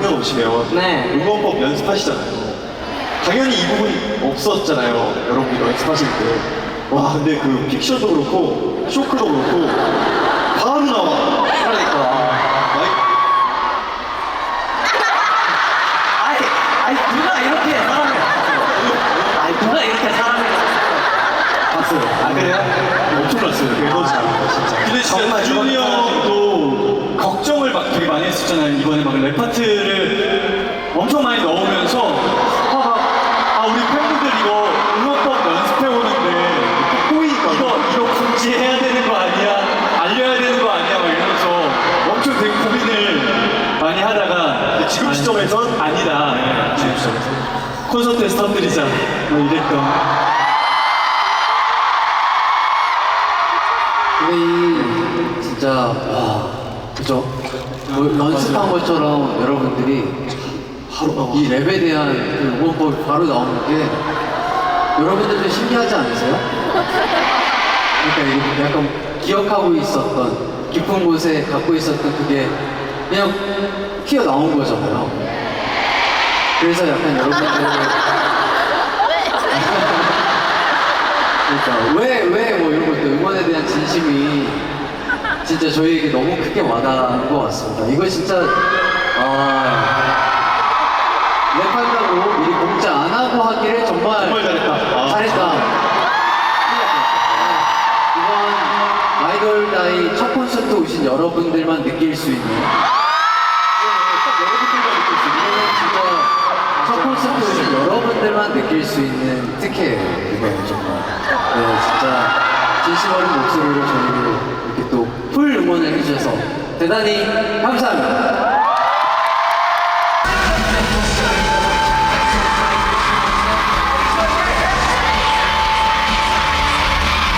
보시면 네. 응원법 연습하시잖아요. 당연히 이 부분 없었잖아요. 여러분이 연습하실 때. 와, 근데 그 픽션도 그렇고, 쇼크도 그렇고, 바로 나와. 그러니까. 아이, 아이, 누가 이렇게 사람을 아이, 누가 이렇게 사람을 봤어요. 아, 그래요? 엄청났어요. 에너지 나옵니다, 진짜. 근데 진짜 정말 막 되게 많이 했었잖아요. 이번에 막 랩 파트를 엄청 많이 넣으면서 아, 막, 아 우리 팬분들 이거 응원법 연습해 오는데 꼬이니까. 이거 이거 금지해야 되는 거 아니야? 알려야 되는 거 아니야? 막 이러면서 엄청 되게 고민을 많이 하다가 지금 아니, 시점에선? 아니다. 네, 지금 시점에서 콘서트에서 터뜨리자 뭐 이랬던. 근데 이 진짜 와 그죠? 뭐 연습한 것처럼 여러분들이. 이 랩에 대한 그 응원법이 바로 나오는 게 여러분들도 신기하지 않으세요? 그러니까 이게 약간 기억하고 있었던 깊은 곳에 갖고 있었던 그게 그냥 튀어 나온 거잖아요. 그래서 약간 여러분들 그러니까 왜 왜 뭐 이런 것도 응원에 대한 진심이 진짜 저희에게 너무 크게 와닿은 것 같습니다. 이거 진짜 아 랩한다고 미리 공지 안 하고 하기를 정말 정말 잘했다. 아. 잘했다. 이번 아이돌 나이 첫 콘서트 오신 여러분들만 느낄 수 있는 이거는 진짜 첫 콘서트 오신 여러분들만 느낄 수 있는 특혜예요 주셔서 대단히 감사합니다